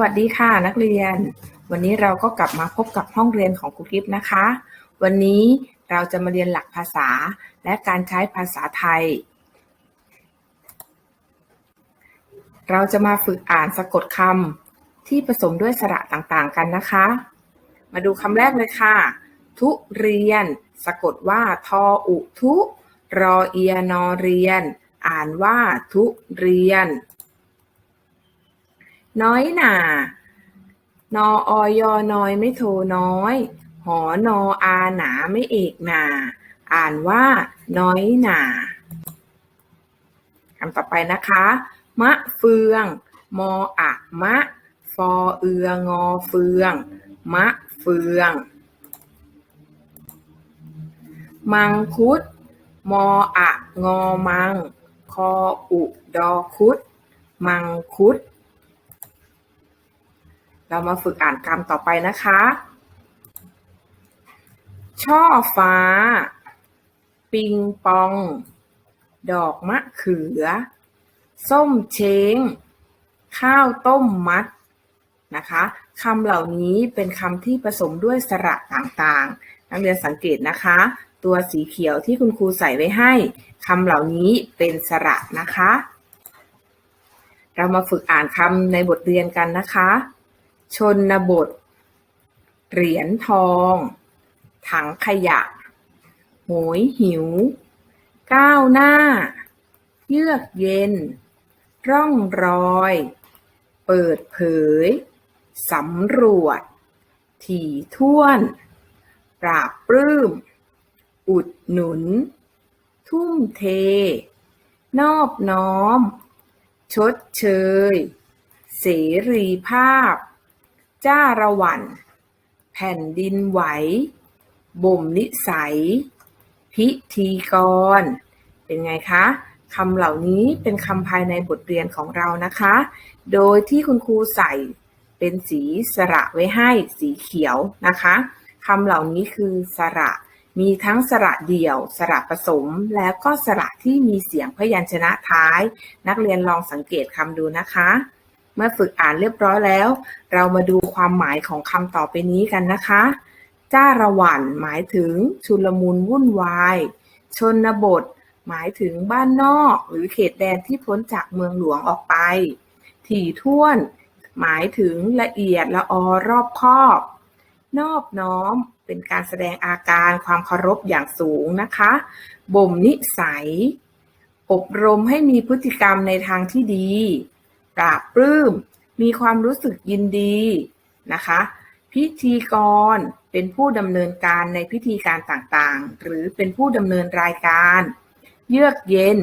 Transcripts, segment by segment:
วัสดีค่ะนักเรียน วันนี้เราก็กลับมาพบกับห้องเรียนของครูกิฟนะคะ วันนี้เราจะมาเรียนหลักภาษาและการใช้ภาษาไทย เราจะมาฝึกอ่านสะกดคำที่ผสมด้วยสระต่างๆกันนะคะ มาดูคำแรกเลยค่ะ ทุเรียน สะกดว่าทออุทุ รอเอียนอเรียน อ่านว่าทุเรียน น้อยหน่านอออยอน้อยไม่โทน้อย หอนออาหนาไม่เอกหนาอ่านว่า น้อยหนาคำต่อไปนะคะ มะเฟือง มออะมะ ฟอเอืองอเฟือง มะเฟือง มังคุด มออะงอมัง คออุดอคุด มังคุด เรามาฝึกอ่านคำต่อไปนะคะ ช่อฟ้า ปิงปอง ดอกมะเขือ ส้มเช้ง ข้าวต้มมัดนะคะคำเหล่านี้เป็นคำที่ผสมด้วยสระต่างๆ นักเรียนสังเกตนะคะ ตัวสีเขียวที่คุณครูใส่ไว้ให้คำเหล่านี้เป็นสระนะคะ เรามาฝึกอ่านคำในบทเรียนกันนะคะ ชนบท เหรียญทอง ถังขยะ โหยหิว ก้าวหน้า เยือกเย็น ร่องรอย เปิดเผย สำรวจ ถี่ถ้วน ปราบปลื้ม อุดหนุน ทุ่มเท นอบน้อม ชดเชย เสรีภาพ จ้าระวัน แผ่นดินไหว บ่มนิสัย พิธีกร เป็นไงคะคำเหล่านี้เป็นคำภายในบทเรียนของเรานะคะ โดยที่คุณครูใส่เป็นสีสระไว้ให้สีเขียวนะคะคำเหล่านี้คือสระ มีทั้งสระเดี่ยว สระผสม แล้วก็สระที่มีเสียงพยัญชนะท้าย นักเรียนลองสังเกตคำดูนะคะ เมื่อฝึกอ่านเรียบร้อยแล้ว เรามาดูความหมายของคำต่อไปนี้กันนะคะ จ้าระหวันหมายถึงชุลมุนวุ่นวาย ชนบท หมายถึงบ้านนอก หรือเขตแดนที่พ้นจากเมืองหลวงออกไป ถี่ถ้วน หมายถึงละเอียดละออรอบคอบ นอบน้อมเป็นการแสดงอาการความเคารพอย่างสูงนะคะ บ่มนิสัย อบรมให้มีพฤติกรรมในทางที่ดี ปราบปลื้ม มีความรู้สึกยินดีนะคะ พิธีกรเป็นผู้ดำเนินการในพิธีการต่างๆ หรือเป็นผู้ดำเนินรายการ เยือกเย็น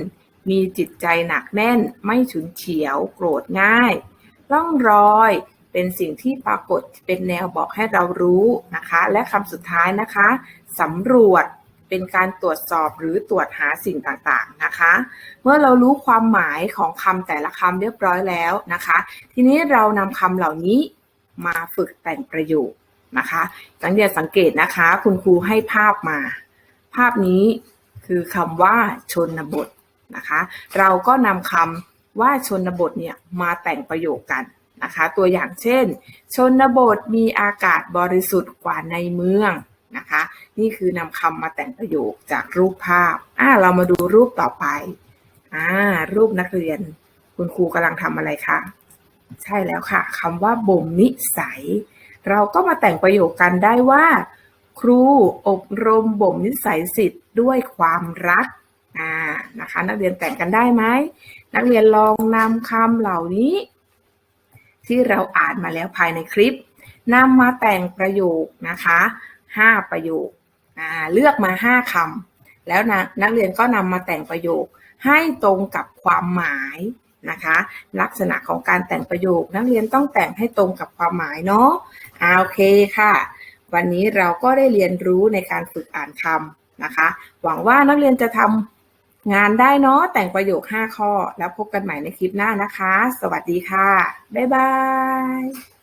มีจิตใจหนักแน่น ไม่ฉุนเฉียว โกรธง่าย ร่องรอยเป็นสิ่งที่ปรากฏเป็นแนวบอกให้เรารู้นะคะ และคำสุดท้ายนะคะสำรวจ เป็นการตรวจสอบหรือตรวจหาสิ่งต่างๆนะคะ เมื่อเรารู้ความหมายของคำแต่ละคำเรียบร้อยแล้วนะคะ ทีนี้เรานำคำเหล่านี้มาฝึกแต่งประโยคนะคะนักเรียนสังเกตนะคะ คุณครูให้ภาพมา ภาพนี้คือคำว่าชนบทนะคะ เราก็นำคำว่าชนบทเนี่ยมาแต่งประโยคกันนะคะ ตัวอย่างเช่น ชนบทมีอากาศบริสุทธิ์กว่าในเมือง นะคะ นี่คือนำคำมาแต่งประโยคจากรูปภาพอ่าเรามาดูรูปต่อไปอ่ารูปนักเรียน คุณครูกำลังทำอะไรคะใช่แล้วค่ะคำว่าบ่มนิสัย เราก็มาแต่งประโยคกันได้ว่า ครูอบรมบ่มนิสัยสิทธิ์ด้วยความรักอ่านะคะ นักเรียนแต่งกันได้ไหมนักเรียนลองนำคำเหล่านี้ ที่เราอ่านมาแล้วภายในคลิปนำมาแต่งประโยคนะคะ ห้าประโยคเลือกมาห้าคำแล้วนะนักเรียนก็นำมาแต่งประโยคให้ตรงกับความหมายนะคะ ลักษณะของการแต่งประโยค นักเรียนต้องแต่งให้ตรงกับความหมายเนาะอ่าโอเคค่ะ วันนี้เราก็ได้เรียนรู้ในการฝึกอ่านคำนะคะ หวังว่านักเรียนจะทำงานได้เนาะแต่งประโยค 5 ข้อ แล้วพบกันใหม่ในคลิปหน้านะคะ สวัสดีค่ะ บ๊ายบาย